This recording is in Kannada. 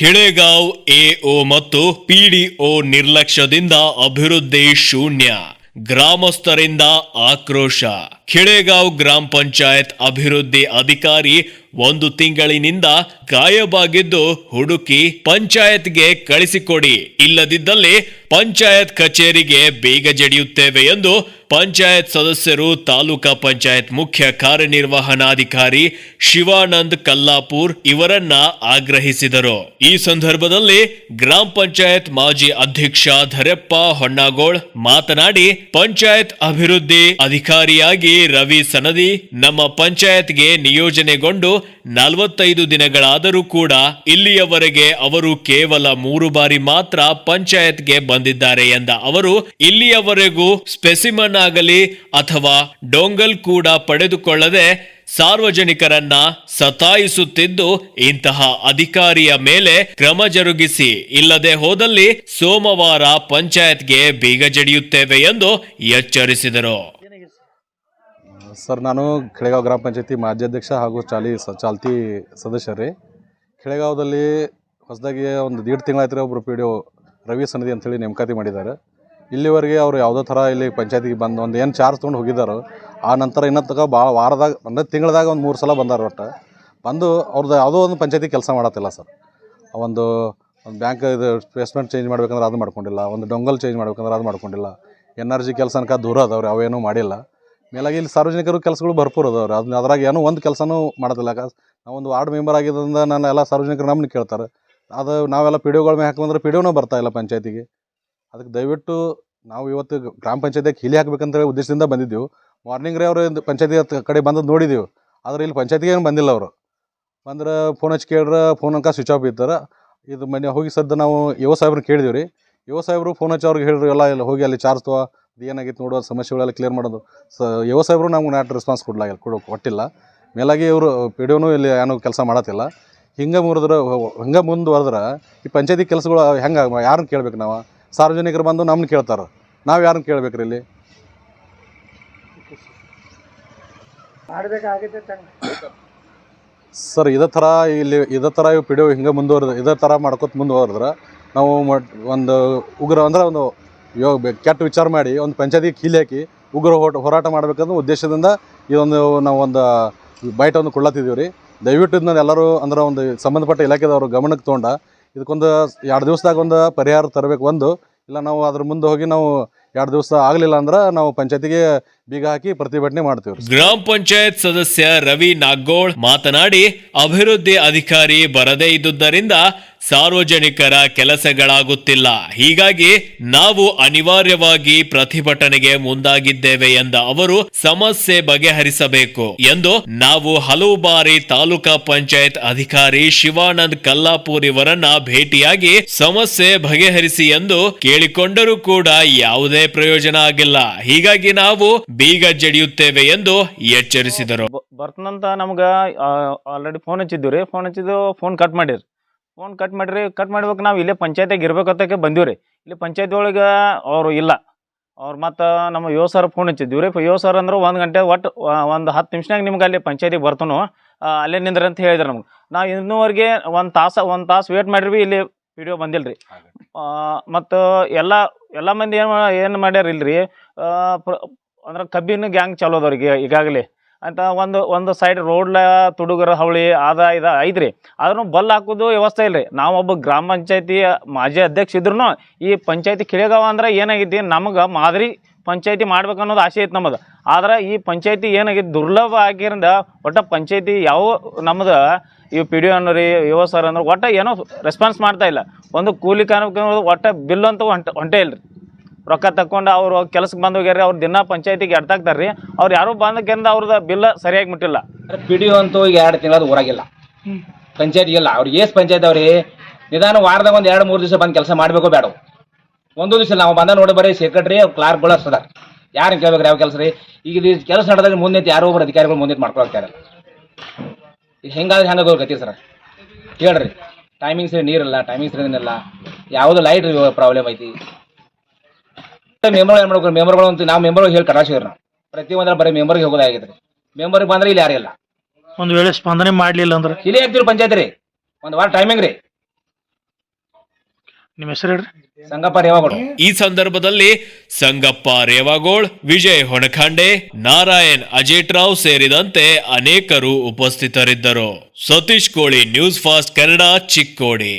ಹಿಳೇಗಾಂವ್ ಎಒ ಮತ್ತು ಪಿಡಿಒ ನಿರ್ಲಕ್ಷ್ಯದಿಂದ ಅಭಿವೃದ್ಧಿ ಶೂನ್ಯ. ಗ್ರಾಮಸ್ಥರಿಂದ ಆಕ್ರೋಶ. ಖಿಳೆಗಾಂವ್ ಗ್ರಾಮ ಪಂಚಾಯತ್ ಅಭಿವೃದ್ಧಿ ಅಧಿಕಾರಿ ಒಂದು ತಿಂಗಳಿನಿಂದ ಗಾಯವಾಗಿದ್ದು ಹುಡುಕಿ ಪಂಚಾಯತ್ಗೆ ಕಳಿಸಿಕೊಡಿ. ಇಲ್ಲದಿದ್ದಲ್ಲಿ ಪಂಚಾಯತ್ ಕಚೇರಿಗೆ ಬೇಗ ಜಡಿಯುತ್ತೇವೆ ಎಂದು ಪಂಚಾಯತ್ ಸದಸ್ಯರು ತಾಲೂಕಾ ಪಂಚಾಯತ್ ಮುಖ್ಯ ಕಾರ್ಯನಿರ್ವಹಣಾಧಿಕಾರಿ ಶಿವಾನಂದ್ ಕಲ್ಲಾಪುರ್ ಇವರನ್ನ ಆಗ್ರಹಿಸಿದರು. ಈ ಸಂದರ್ಭದಲ್ಲಿ ಗ್ರಾಮ ಪಂಚಾಯತ್ ಮಾಜಿ ಅಧ್ಯಕ್ಷ ಧರೆಪ್ಪ ಹೊನ್ನಾಗೋಳ್ ಮಾತನಾಡಿ, ಪಂಚಾಯತ್ ಅಭಿವೃದ್ಧಿ ಅಧಿಕಾರಿಯಾಗಿ ರವಿ ಸನದಿ ನಮ್ಮ ಪಂಚಾಯತ್ಗೆ ನಿಯೋಜನೆಗೊಂಡು ನಲವತ್ತೈದು ದಿನಗಳಾದರೂ ಕೂಡ ಇಲ್ಲಿಯವರೆಗೆ ಅವರು ಕೇವಲ ಮೂರು ಬಾರಿ ಮಾತ್ರ ಪಂಚಾಯತ್ಗೆ ಬಂದಿದ್ದಾರೆ ಎಂದ ಅವರು, ಇಲ್ಲಿಯವರೆಗೂ ಸ್ಪೆಸಿಮನ್ ಆಗಲಿ ಅಥವಾ ಡೊಂಗಲ್ ಕೂಡ ಪಡೆದುಕೊಳ್ಳದೆ ಸಾರ್ವಜನಿಕರನ್ನ ಸತಾಯಿಸುತ್ತಿದ್ದು, ಇಂತಹ ಅಧಿಕಾರಿಯ ಮೇಲೆ ಕ್ರಮ ಜರುಗಿಸಿ, ಇಲ್ಲದೆ ಹೋದಲ್ಲಿ ಸೋಮವಾರ ಪಂಚಾಯತ್ಗೆ ಬೀಗ ಜಡಿಯುತ್ತೇವೆ ಎಂದು ಎಚ್ಚರಿಸಿದರು. ಸರ್, ನಾನು ಕೆಳಗಾವ್ ಗ್ರಾಮ ಪಂಚಾಯತಿ ಮಾಜಿ ಅಧ್ಯಕ್ಷ ಹಾಗೂ ಚಾಲಿ ಸ, ಚಾಲ್ತಿ ಸದಸ್ಯ ರೀ. ಖೆಳೆಗಾಂವದಲ್ಲಿ ಹೊಸದಾಗಿ ಒಂದು ದೀಡ್ ತಿಂಗಳಾಯ್ತು ರೀ ಒಬ್ಬರು ಪಿ ಡಿ ಒ ರವಿ ಸನ್ನಿಧಿ ಅಂಥೇಳಿ ನೇಮಕಾತಿ ಮಾಡಿದ್ದಾರೆ. ಇಲ್ಲಿವರೆಗೆ ಅವರು ಯಾವುದೋ ಥರ ಇಲ್ಲಿ ಪಂಚಾಯತಿಗೆ ಬಂದು ಒಂದು ಏನು ಚಾರ್ಜ್ ತೊಗೊಂಡು ಹೋಗಿದ್ದಾರೋ, ಆ ನಂತರ ಇನ್ನೂ ತನಕ ಭಾಳ ವಾರದಾಗ ಅಂದರೆ ತಿಂಗಳದಾಗ ಒಂದು ಮೂರು ಸಲ ಬಂದಾರ ಒಟ್ಟು. ಬಂದು ಅವ್ರದ್ದು ಯಾವುದೋ ಒಂದು ಪಂಚಾಯತಿ ಕೆಲಸ ಮಾಡತ್ತಿಲ್ಲ ಸರ್. ಒಂದು ಒಂದು ಬ್ಯಾಂಕ್ ಇದು ಪ್ಲೇಸ್ಮೆಂಟ್ ಚೇಂಜ್ ಮಾಡ್ಬೇಕಂದ್ರೆ ಅದು ಮಾಡ್ಕೊಂಡಿಲ್ಲ, ಒಂದು ಡೊಂಗಲ್ ಚೇಂಜ್ ಮಾಡ್ಬೇಕಂದ್ರೆ ಅದು ಮಾಡ್ಕೊಂಡಿಲ್ಲ. ಎನ್ ಆರ್ ಜಿ ಕೆಲಸ ಅನ್ಕ ದೂರ ಅದಾವ್ರಿ, ಅವೇನೂ ಮಾಡಿಲ್ಲ. ಮೇಲಾಗಿ ಇಲ್ಲಿ ಸಾರ್ವಜನಿಕರು ಕೆಲಸಗಳು ಭರ್ಪೂರ್ ಅದಾವ್ರಿ. ಅದನ್ನ ಅದ್ರಾಗ ಏನೋ ಒಂದು ಕೆಲಸನೂ ಮಾಡೋದಿಲ್ಲ. ಯಾಕೆ ನಾವು ಒಂದು ವಾರ್ಡ್ ಮೆಂಬರ್ ಆಗಿದ್ದರಿಂದ ನಾನು ಎಲ್ಲ ಸಾರ್ವಜನಿಕರು ನಮ್ಮನ್ನ ಕೇಳ್ತಾರೆ. ಅದು ನಾವೆಲ್ಲ ಪಿ ಡಿ ಮೇಲೆ ಹಾಕೊಂಡ್ರೆ ಪಿ ಡಿ ಒನೂ ಬರ್ತಾ ಇಲ್ಲ ಪಂಚಾಯತಿಗೆ. ಅದಕ್ಕೆ ದಯವಿಟ್ಟು ನಾವು ಇವತ್ತು ಗ್ರಾಮ ಪಂಚಾಯತಿಗೆ ಹೀಲಿ ಹಾಕ್ಬೇಕಂತೇಳಿ ಉದ್ದೇಶದಿಂದ ಬಂದಿದ್ದೆವು. ಮಾರ್ನಿಂಗ್ ರೀ ಅವರು ಪಂಚಾಯತಿ ಕಡೆ ಬಂದದ್ದು ನೋಡಿದೆವು. ಆದರೆ ಇಲ್ಲಿ ಪಂಚಾಯತಿಗೆ ಏನು ಬಂದಿಲ್ಲ ಅವರು. ಬಂದ್ರೆ ಫೋನ್ ಹಚ್ಚಿ ಕೇಳ್ರೆ, ಫೋನ್ ಅಂಕ ಸ್ವಿಚ್ ಆಫ್ ಇದ್ದಾರೆ ಇದು ಮನೆ ಹೋಗಿ ಸದ್ದು ನಾವು ಯುವ ಸಾಹೇಬ್ರು ಕೇಳಿದೀವಿ ರೀ ಯುವ ಸಾಹೇಬರು ಫೋನ್ ಹಚ್ಚಿ ಅವ್ರಿಗೆ ಹೇಳಿದ್ರು ಎಲ್ಲ ಇಲ್ಲಿ ಹೋಗಿ ಅಲ್ಲಿ ಚಾರ್ಜ್ ತಗೋ. ಅದು ಏನಾಗಿತ್ತು ನೋಡುವ ಸಮಸ್ಯೆಗಳೆಲ್ಲ ಕ್ಲಿಯರ್ ಮಾಡೋದು. ಸ ಯುವ ಸಾಹೇಬರು ನಮ್ಗೆ ನಾಟ್ ರೆಸ್ಪಾನ್ಸ್ ಕೊಡ್ಲಾಗಿಲ್ಲ ಕೊಡೋ ಕೊಟ್ಟಿಲ್ಲ ಮೇಲಾಗಿ ಇವರು ಪಿ ಡಿ ಇಲ್ಲಿ ಏನೂ ಕೆಲಸ ಮಾಡತ್ತಿಲ್ಲ. ಹಿಂಗೆ ಮುರಿದ್ರೆ ಹಿಂಗೆ ಮುಂದುವರೆದ್ರೆ ಈ ಪಂಚಾಯತಿ ಕೆಲಸಗಳು ಹೆಂಗೆ ಯಾರನ್ನ ಕೇಳ್ಬೇಕು ನಾವು? ಸಾರ್ವಜನಿಕರು ಬಂದು ನಮ್ಮನ್ನು ಕೇಳ್ತಾರೆ. ನಾವು ಯಾರನ್ನ ಕೇಳ್ಬೇಕ್ರಿ ಇಲ್ಲಿ? ಸರ್ ಇದೇ ಥರ ಇಲ್ಲಿ ಇದೇ ಥರ ಇವು ಪಿ ಡಿ ಹಿಂಗೆ ಮುಂದುವರೆದು ಇದೇ ಥರ ಮಾಡ್ಕೊತ ಮುಂದುವರೆದ್ರೆ ನಾವು ಮಟ್ ಒಂದು ಉಗ್ರ ಅಂದ್ರೆ ಒಂದು ಯೋ ಬೆ- ಕೆಟ್ಟ ವಿಚಾರ ಮಾಡಿ ಒಂದು ಪಂಚಾಯತಿಗೆ ಕೀಲಿ ಹಾಕಿ ಉಗ್ರ ಹೋಟ ಹೋರಾಟ ಮಾಡಬೇಕಂದ್ರೆ ಉದ್ದೇಶದಿಂದ ಇದೊಂದು ನಾವು ಒಂದು ಬೈಟ್ ಒಂದು ಕೊಡ್ಲತ್ತಿದ್ದೀವಿ ರೀ. ದಯವಿಟ್ಟು ಇದನ್ನ ಎಲ್ಲರೂ ಅಂದ್ರೆ ಒಂದು ಸಂಬಂಧಪಟ್ಟ ಇಲಾಖೆದವರು ಗಮನಕ್ಕೆ ತೊಗೊಂಡ ಇದಕ್ಕೊಂದು ಎರಡು ದಿವಸದಾಗ ಒಂದು ಪರಿಹಾರ ತರಬೇಕು ಒಂದು. ಇಲ್ಲ ನಾವು ಅದ್ರ ಮುಂದೆ ಹೋಗಿ ನಾವು ಎರಡು ದಿವಸ ಆಗಲಿಲ್ಲ ಅಂದ್ರೆ ನಾವು ಪಂಚಾಯತಿಗೆ ಬೀಗ ಹಾಕಿ ಪ್ರತಿಭಟನೆ ಮಾಡ್ತೀವಿ ಗ್ರಾಮ ಪಂಚಾಯತ್ ಸದಸ್ಯ ರವಿ ನಾಗೋಳ್ ಮಾತನಾಡಿ, ಅಭಿವೃದ್ಧಿ ಅಧಿಕಾರಿ ಬರದೇ ಇದ್ದುದರಿಂದ ಸಾರ್ವಜನಿಕರ ಕೆಲಸಗಳಾಗುತ್ತಿಲ್ಲ. ಹೀಗಾಗಿ ನಾವು ಅನಿವಾರ್ಯವಾಗಿ ಪ್ರತಿಭಟನೆಗೆ ಮುಂದಾಗಿದ್ದೇವೆ ಎಂದ ಅವರು ಸಮಸ್ಯೆ ಬಗೆಹರಿಸಬೇಕು ಎಂದು ನಾವು ಹಲವು ಬಾರಿ ತಾಲೂಕಾ ಪಂಚಾಯತ್ ಅಧಿಕಾರಿ ಶಿವಾನಂದ್ ಕಲ್ಲಾಪುರಿವರನ್ನ ಭೇಟಿಯಾಗಿ ಸಮಸ್ಯೆ ಬಗೆಹರಿಸಿ ಎಂದು ಕೇಳಿಕೊಂಡರೂ ಕೂಡ ಯಾವುದೇ ಪ್ರಯೋಜನ ಆಗಿಲ್ಲ. ಹೀಗಾಗಿ ನಾವು ಬೀಗ ಜಡಿಯುತ್ತೇವೆ ಎಂದು ಎಚ್ಚರಿಸಿದರು. ಬರ್ತನಂತ ನಮ್ಗ ಆಲ್ರೆಡಿ ಫೋನ್ ಹಚ್ಚಿದ್ದು ರೀ. ಫೋನ್ ಹಚ್ಚಿದ್ದು ಫೋನ್ ಕಟ್ ಮಾಡಿರಿ. ಫೋನ್ ಕಟ್ ಮಾಡಿರಿ ಕಟ್ ಮಾಡ್ಬೇಕು ನಾವು ಇಲ್ಲೇ ಪಂಚಾಯತಿಗೆ ಇರ್ಬೇಕತ್ತಕ್ಕೆ ಬಂದೀವಿ ರೀ. ಇಲ್ಲಿ ಪಂಚಾಯತಿ ಒಳಗೆ ಅವರು ಇಲ್ಲ. ಅವ್ರು ಮತ್ತು ನಮ್ಮ ಯೋ ಸರ್ ಫೋನ್ ಹಚ್ಚಿದ್ದೀವಿ ರೀ ಯೋ ಸರ್ ಅಂದ್ರೆ ಒಂದು ಗಂಟೆ ಒಟ್ಟು ಒಂದು ಹತ್ತು ನಿಮಿಷನಾಗ ನಿಮ್ಗೆ ಅಲ್ಲಿ ಪಂಚಾಯತಿಗೆ ಬರ್ತನು ಅಲ್ಲೇ ನಿಂದ್ರ ಅಂತ ಹೇಳಿದ್ರು ನಮ್ಗೆ. ನಾವು ಇನ್ನೂವರೆಗೆ ಒಂದು ತಾಸು ಒಂದು ತಾಸು ವೇಟ್ ಮಾಡಿರಿ ಇಲ್ಲಿ ವಿಡಿಯೋ ಬಂದಿಲ್ಲ ರೀ ಮತ್ತು ಎಲ್ಲ ಎಲ್ಲ ಮಂದಿ ಏನು ಏನು ಮಾಡ್ಯಾರ ಇಲ್ರಿ ಅಂದ್ರೆ ಕಬ್ಬಿನ ಗ್ಯಾಂಗ್ ಚಲೋ ಅದವ್ರಿಗೆ ಈಗಾಗಲೇ. ಅಂತ ಒಂದು ಒಂದು ಸೈಡ್ ರೋಡ್ಲ ತುಡುಗರ ಹವಳಿ ಅದ ಇದ ಐತ್ರಿ. ಆದ್ರೂ ಬಲ್ ಹಾಕೋದು ವ್ಯವಸ್ಥೆ ಇಲ್ರಿ. ನಾವೊಬ್ಬ ಗ್ರಾಮ ಪಂಚಾಯತಿ ಮಾಜಿ ಅಧ್ಯಕ್ಷ ಇದ್ರು ಈ ಪಂಚಾಯತಿ ಕಿಳಿಗಾವ ಅಂದ್ರೆ ಏನಾಗೈತಿ, ನಮಗೆ ಮಾದರಿ ಪಂಚಾಯತಿ ಮಾಡ್ಬೇಕು ಅನ್ನೋದು ಆಸೆ ಐತಿ ನಮ್ಮದು ಆದ್ರೆ ಈ ಪಂಚಾಯತಿ ಏನಾಗೈತಿ, ದುರ್ಲಭ ಆಗಿರಿಂದ ಒಟ್ಟ ಪಂಚಾಯತಿ ಯಾವ ನಮ್ದು, ಈ ಪಿ ಡಿ ಅನ್ನೋರಿ ಯುವ ಸರ್ ಅಂದ್ರೆ ಒಟ್ಟ ಏನೋ ರೆಸ್ಪಾನ್ಸ್ ಮಾಡ್ತಾ ಇಲ್ಲ. ಒಂದು ಕೂಲಿ ಕಾರ್ಮಿಕ ಒಟ್ಟ ಬಿಲ್ ಅಂತ ಹೊಂಟ, ಹೊಂಟೇ ಇಲ್ರಿ. ರೊಕ್ಕ ತಕ್ಕೊಂಡು ಅವರು ಕೆಲಸಕ್ಕೆ ಬಂದು ಹೋಗ್ಯಾರ ಅವ್ರು ದಿನ ಪಂಚಾಯತಿಗೆ ಎಡ್ತಾಕ್ತಾರೆ ರೀ ಅವ್ರು ಯಾರು ಬಂದಕ್ಕಿಂದ ಅವ್ರದ್ದು ಬಿಲ್ ಸರಿಯಾಗಿ ಮುಟ್ಟಿಲ್ಲ. ಪಿ ಡಿ ಅಂತೂ ಈಗ ಎರಡು ತಿಂಗಳದ ಊರಾಗಿಲ್ಲ. ಪಂಚಾಯತ್ ಇಲ್ಲ. ಅವ್ರಿಗೆ ಏಸ್ ಪಂಚಾಯತ್ ಅವ್ರಿ. ನಿಧಾನ ವಾರದಾಗ ಒಂದು ಎರಡು ಮೂರು ದಿವಸ ಬಂದು ಕೆಲಸ ಮಾಡಬೇಕು ಬೇಡ ಒಂದು ದಿವಸ ನಾವು ಬಂದ ನೋಡಿ ಬರೀ ಸೆಕ್ರೆಟರಿ ಕ್ಲಾರ್ಕ್ಗಳು ಅಷ್ಟದ ಯಾರು ಕೇಳ್ಬೇಕ್ರಿ ಯಾವ ಕೆಲಸ ರೀ? ಈಗ ಇದು ಕೆಲಸ ನಡೆದಾಗ ಮುಂದೆ ಯಾರೋ ಒಬ್ಬರು ಅಧಿಕಾರಿಗಳು ಮುಂದೆ ಮಾಡ್ಕೊಳ್ತಾರೆ ಈಗ ಹೆಂಗಾದ್ರೆ ಹೆಂಗ ಗತಿ ಸರ್? ಹೇಳ್ರಿ. ಟೈಮಿಂಗ್ಸ್ ನೀರಿಲ್ಲ ಟೈಮಿಂಗ್ಸ್ ಏನಿಲ್ಲ. ಯಾವುದು ಲೈಟ್ ಪ್ರಾಬ್ಲಮ್ ಐತಿ? ಮೆಂಬರ್ ಏನ್ ಮಾಡ್ಬೇಕು? ಮೆಂಬರ್ಗಳು ಅಂತ ನಾವು ಮೆಂಬರ್ ಹೇಳಿ ಕಟಾಶಿವ್ರಿ ಪ್ರತಿ ಒಂದ್ರ ಬರೀ ಮೆಂಬರ್ಗೆ ಹೋಗೋದಾಗಿದ್ರಿ ಮೆಂಬರ್ ಬಂದ್ರೆ ಇಲ್ಲಿ ಯಾರಿಲ್ಲ ಒಂದ್ ವೇಳೆ ಸ್ಪಂದನೆ ಮಾಡ್ಲಿಲ್ಲ ಅಂದ್ರೆ? ಇಲ್ಲಿ ಆಗ್ತಿರೋ ಪಂಚಾಯತ್ ರೀ. ಒಂದ್ ವಾರ ಟೈಮಿಂಗ್ ರೀ. ನಿಮ್ಮ ಹೆಸರು ಹೇಳ್ರಿ. ಸಂಗಪ್ಪ ರೇವಾಗೋಳ್ ಈ ಸಂದರ್ಭದಲ್ಲಿ ಸಂಗಪ್ಪ ರೇವಾಗೋಳ್ ವಿಜಯ್ ಹೊಣಖಾಂಡೆ ನಾರಾಯಣ್ ಅಜೇಟ್ರಾವ್ ಸೇರಿದಂತೆ ಅನೇಕರು ಉಪಸ್ಥಿತರಿದ್ದರು. ಸತೀಶ್ ಕೋಳಿ ನ್ಯೂಸ್ ಫಾಸ್ಟ್ ಕನ್ನಡ ಚಿಕ್ಕೋಡಿ.